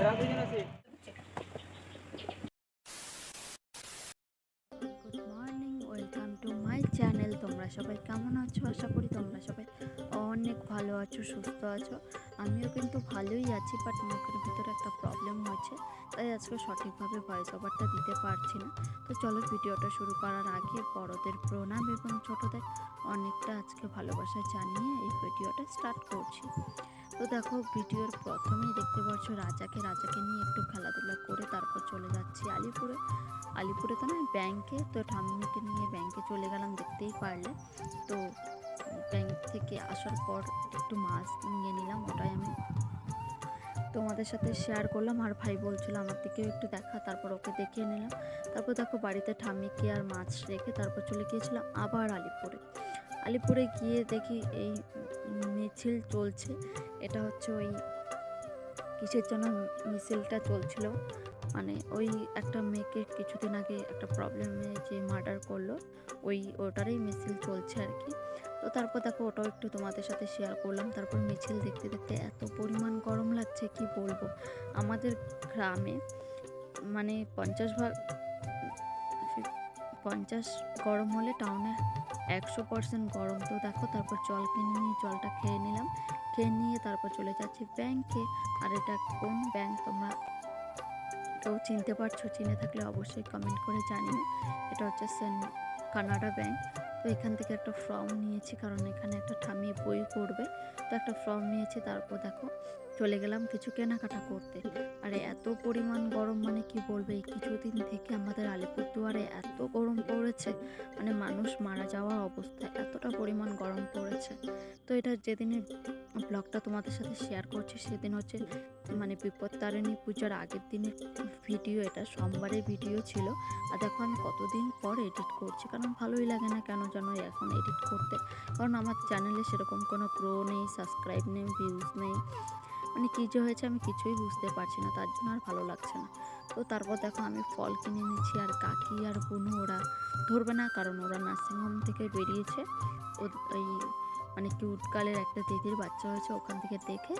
Good morning welcome to my channel তোমরা সবাই কেমন আছো? আশা করি তোমরা সবাই অনেক ভালো আছো, সুস্থ আছো। আমিও কিন্তু ভালোই আছি বাট মুখের ভিতরে একটা প্রবলেম হয়েছে। তাই আজকে সঠিকভাবে ভয়েস ওভারটা দিতে পারছি না। তো চলো ভিডিওটা শুরু করার আগে বড়দের প্রণাম এবং ছোটদের অনেকটা আজকে ভালোবাসা জানিয়ে এই ভিডিওটা স্টার্ট করছি। তো দেখো ভিডিওর প্রথমেই দেখতে পাচ্ছ রাজাকে রাজাকে নিয়ে একটু খেলাধুলা করে তারপর চলে যাচ্ছি আলিপুরে। আলিপুরে তো নয়, ব্যাংকে। তো ঠাম্মিকে নিয়ে ব্যাংকে চলে গেলাম, দেখতেই পারলে। তো ব্যাংক থেকে আসার পর একটু মাছ নিয়ে নিলাম, ওটাই আমি তোমাদের সাথে শেয়ার করলাম। আর ভাই বলছিল আমার দিকেও একটু দেখা, তারপর ওকে দেখিয়ে নিলাম। তারপর দেখো বাড়িতে ঠাম্মিকে আর মাছ রেখে তারপর চলে গিয়েছিলাম আবার আলিপুরে। আলিপুরে গিয়ে দেখি এই মিছিল চলছে। এটা হচ্ছে ওই কিসের জন্য মিছিলটা চলছিল? মানে ওই একটা মেয়েকে কিছুদিন আগে একটা প্রবলেমে যে মার্ডার করল, ওই ওটারই মিছিল চলছে আর কি। তো তারপর দেখো ওটাও একটু তোমাদের সাথে শেয়ার করলাম। তারপর মিছিল দেখতে দেখতে এত পরিমাণ গরম লাগছে, কি বলব? আমাদের গ্রামে মানে পঞ্চাশ ভাগ, পঞ্চাশ গরম হলে টাউনে একশো পার্সেন্ট গরম। তো দেখো, তারপর জল কিনে নিয়ে, জলটা খেয়ে নিলাম। খেয়ে নিয়ে তারপর চলে যাচ্ছি ব্যাংকে আর এটা কোন ব্যাংক তোমরা কেউ চিনতে পারছ? চিনে থাকলে অবশ্যই কমেন্ট করে জানিও। এটা হচ্ছে সেন, কানাডা ব্যাংক তো এখান থেকে একটা ফর্ম নিয়েছি, কারণ এখানে একটা ঠামি বই করবে। তো একটা ফর্ম নিয়েছি, তারপর দেখো চলে গেলাম কিছু কেনাকাটা করতে। আর এত পরিমাণ গরম মানে কি বলবে? কিছুদিন থেকে আমাদের আলিপুরদুয়ারে এত গরম পড়েছে মানে মানুষ মারা যাওয়ার অবস্থা, এতটা পরিমাণ গরম পড়েছে। তো এটা যেদিনের ব্লগটা তোমাদের সাথে শেয়ার করছি, সেদিন হচ্ছে মানে বিপত্তারিণী পূজার আগের দিনের ভিডিও, এটা সোমবারের ভিডিও ছিল। আর দেখো আমি কতদিন পর এডিট করছি, কারণ ভালোই লাগে না কেন যেন এখন এডিট করতে? কারণ আমার চ্যানেলে সেরকম কোনো গ্রো নেই সাবস্ক্রাইব নেই ভিউজ নেই। মানে কী যে হয়েছে আমি কিছুই বুঝতে পারছি না, তার জন্য আর ভালো লাগছে না। তো তারপর দেখো আমি ফল কিনে নিচ্ছি আর কাকি আর বুনু ওরা ধরবে না, কারণ ওরা নার্সিংহোম থেকে বেরিয়েছে। ও- ওই মানে কিউটকালের একটা দিদির বাচ্চা হয়েছে ওখান থেকে দেখে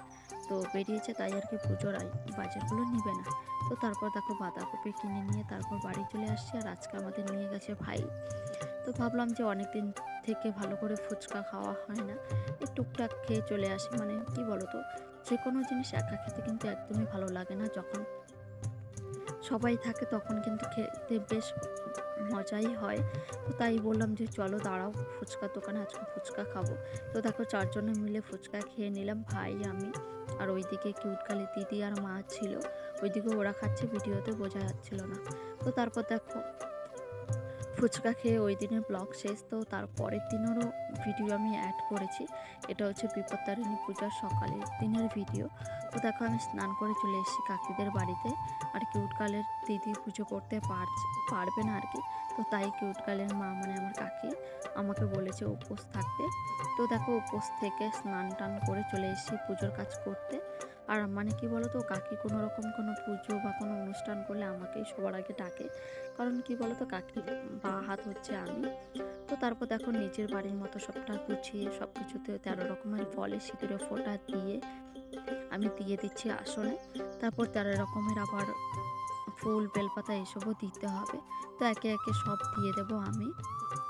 তো বেরিয়েছে, তাই আর কি পুজোর বাজারগুলো নিবে না। তো তারপর দেখো বাঁধাকপি কিনে নিয়ে তারপর বাড়ি চলে আসছি, আর আজকে আমাদের নিয়ে গেছে ভাই। তো ভাবলাম যে অনেক দিন থেকে ভালো করে ফুচকা খাওয়া হয় না টুকটাক খেয়ে চলে আসি মানে কি বলো তো যে কোনো জিনিস একা খেতে কিন্তু একদমই ভালো লাগে না। যখন সবাই থাকে তখন কিন্তু খেতে বেশ মজাই হয়। তো তাই বললাম যে, চলো দাঁড়াও, ফুচকার দোকানে আজকে ফুচকা খাব। তো দেখো চারজনে মিলে ফুচকা খেয়ে নিলাম, ভাই, আমি আর ওইদিকে কিউটকালি দিদি আর মা ছিল। ওইদিকে ওরা খাচ্ছে, ভিডিওতে বোঝা যাচ্ছিল না। তো তারপর দেখো ফুচকা খেয়ে ওই দিনের ব্লগ শেষ। তো তার পরের দিনেরও ভিডিও আমি অ্যাড করেছি। এটা হচ্ছে বিপত্তারিণী পূজার সকালের দিনের ভিডিও তো দেখো আমি স্নান করে চলে এসেছি কাকিদের বাড়িতে। আর কিউটকালের দিদি পুজো করতে পারছে, পারবে না আর কি তো তাই কিউটকালের মা মানে আমার কাকি আমাকে বলেছে উপোস থাকতে। তো দেখো উপোস থেকে স্নান টান করে চলে এসেছি পুজোর কাজ করতে। আর মানে কি বলতো, কাকি কোনো রকম কোনো পুজো বা কোনো অনুষ্ঠান করলে আমাকেই সবার আগে ডাকে। কারণ কি বলতো, কাকি বা হাত হচ্ছে আমি। তো তারপর দেখো নিজের বাড়ির মতো সবটা গুছিয়ে সব কিছুতে তেরো রকমের ফলে সিঁদুরে ফোঁটা দিয়ে আমি দিয়ে দিচ্ছি আসনে। তারপর তেরো রকমের আবার ফুল, বেলপাতা এসবও দিতে হবে। তো একে একে সব দিয়ে দেবো আমি।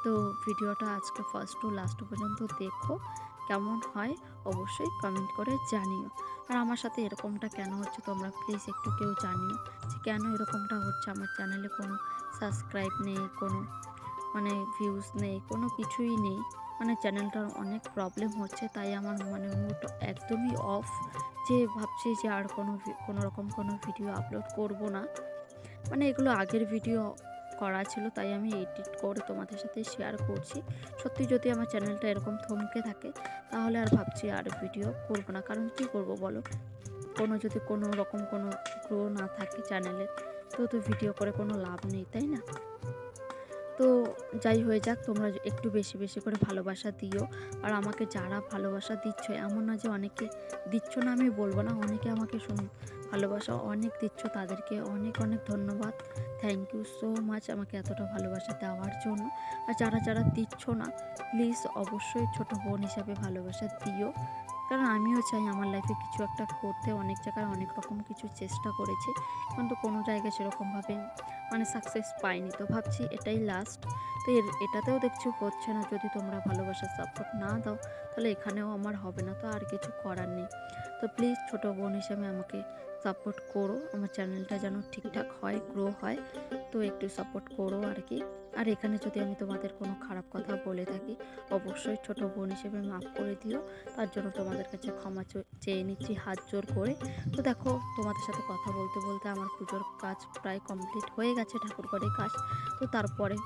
তো ভিডিওটা আজকে ফার্স্ট টু লাস্ট পর্যন্ত দেখো। কেমন হয় অবশ্যই কমেন্ট করে জানিও। আর আমার সাথে এরকমটা কেন হচ্ছে তোমরা প্লিজ একটু কেউ জানিও যে কেন এরকমটা হচ্ছে আমার চ্যানেলে কোনো সাবস্ক্রাইব নেই, কোনো মানে ভিউজ নেই, কোনো কিছুই নেই। মানে চ্যানেলটার অনেক প্রবলেম হচ্ছে, তাই আমার মানে মুড একদমই অফ যে ভাবছি যে আর কোনো কোনো রকম কোনো ভিডিও আপলোড করব না। মানে এগুলো আগের ভিডিও করা ছিল তাই আমি এডিট করে তোমাদের সাথে শেয়ার করছি। সত্যি যদি আমার চ্যানেলটা এরকম থমকে থাকে, তাহলে আর ভাবছি আর ভিডিও করব না। কারণ কি করব বলো? কোনো যদি কোনো রকম কোনো গ্রো না থাকে চ্যানেলের তো তো ভিডিও করে কোনো লাভ নেই, তাই না? তো যাই হয়ে যাক, তোমরা একটু বেশি বেশি করে ভালোবাসা দিও। আর আমাকে যারা ভালোবাসা দিচ্ছ, এমন না যে অনেকে দিচ্ছ না, আমি বলব না, অনেকে আমাকে শুন ভালোবাসা অনেক দিচ্ছ, তাদেরকে অনেক অনেক ধন্যবাদ। থ্যাংক ইউ সো মাচ আমাকে এতটা ভালোবাসা দেওয়ার জন্য। আর যারা যারা দিচ্ছ না প্লিজ অবশ্যই ছোট বোন হিসাবে ভালোবাসা দিও। কারণ আমিও চাই আমার লাইফে কিছু একটা করতে। অনেক জায়গায় অনেক রকম কিছু চেষ্টা করেছি, কিন্তু কোনো জায়গায় সেরকমভাবে মানে সাকসেস পাইনি। তো ভাবছি এটাই লাস্ট তো এর, এটাতেও দেখছি হচ্ছে না, যদি তোমরা ভালোবাসার সাপোর্ট না দাও, তাহলে এখানেও আমার হবে না। তো আর কিছু করার নেই। তো প্লিজ ছোটো বোন হিসাবে আমাকে সাপোর্ট করো। আমার চ্যানেলটা যেন ঠিকঠাক হয় গ্রো হয়, তো একটু সাপোর্ট করো আর কি আর এখানে যদি আমি তোমাদের কোনো খারাপ কথা বলে থাকি, অবশ্যই ছোট বোন হিসেবে মাফ করে দিও। তার জন্য তোমাদের কাছে ক্ষমা চেয়ে নিচ্ছি হাত জোর করে। তো দেখো, তোমাদের সাথে কথা বলতে বলতে আমার পুজোর কাজ প্রায় কমপ্লিট হয়ে গেছে, ঠাকুর ঘরের কাজ। তো তারপরে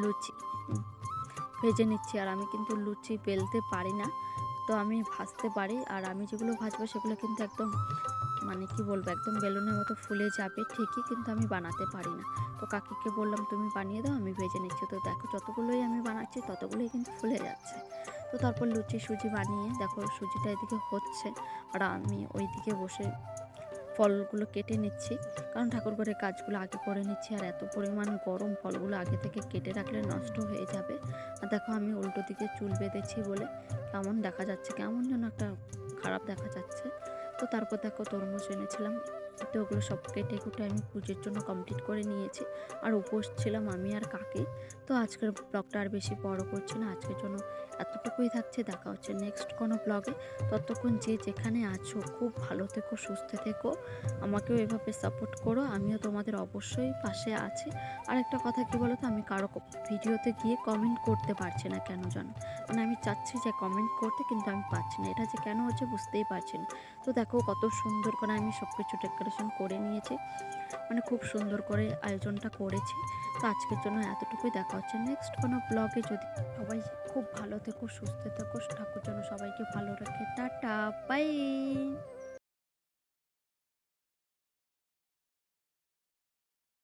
লুচি ভেজে নিচ্ছি। আর আমি কিন্তু লুচি বেলতে পারি না। তো আমি ভাজতে পারি। আর আমি যেগুলো ভাজবো সেগুলো কিন্তু একদম মানে কি বলব, একদম বেলুনের মতো ফুলে যাবে ঠিকই, কিন্তু আমি বানাতে পারি না। তো কাকিকে বললাম, তুমি বানিয়ে দাও, আমি ভেজে নিচ্ছি। তো দেখো যতগুলোই আমি বানাচ্ছি, ততগুলোই কিন্তু ফুলে যাচ্ছে। তো তারপর লুচি সুজি বানিয়ে, দেখো সুজিটা এদিকে হচ্ছে। আর আমি ওইদিকে বসে ফলগুলো কেটে নিচ্ছি। কারণ ঠাকুর ঘরের কাজগুলো আগে করে নিচ্ছি আর এত পরিমাণ গরম ফলগুলো আগে থেকে কেটে রাখলে নষ্ট হয়ে যাবে। আর দেখো আমি উল্টো দিকে চুল বেঁধেছি বলে কেমন দেখা যাচ্ছে কেমন যেন একটা খারাপ দেখা যাচ্ছে। তো তারপর দেখো তরমুজ এনেছিলাম। তো ওগুলো সব কেটে কুটে আমি পুজোর জন্য কমপ্লিট করে নিয়েছি। আর উপোস ছিলাম আমি আর কাকে। তো আজকের ব্লগটা আর বেশি বড় করছি না, আজকের জন্য এতটুকুই থাকছে। দেখা হচ্ছে নেক্সট কোনো ব্লগে ততক্ষণ যে যেখানে আছো, খুব ভালো থেকো, সুস্থ থেকো। আমাকেও এভাবে সাপোর্ট করো, আমিও তোমাদের অবশ্যই পাশে আছি। আর একটা কথা কি বলো তো, আমি কারও ভিডিওতে গিয়ে কমেন্ট করতে পারছি না কেন জানো? মানে আমি চাচ্ছি যে কমেন্ট করতে, কিন্তু আমি পাচ্ছি না। এটা যে কেন হচ্ছে বুঝতেই পারছি না। তো দেখো কত সুন্দর করে আমি সব কিছু ডেকোরেশন করে নিয়েছে। মানে খুব সুন্দর করে আয়োজনটা করেছে। তো আজকের জন্য এতটুকুই দেখা হচ্ছে নেক্সট কোনো ব্লগে যদি সবাই খুব ভালো থেকো, সুস্থ থেকো, ঠাকুর যেন সবাইকে ভালো রাখে। Tata bye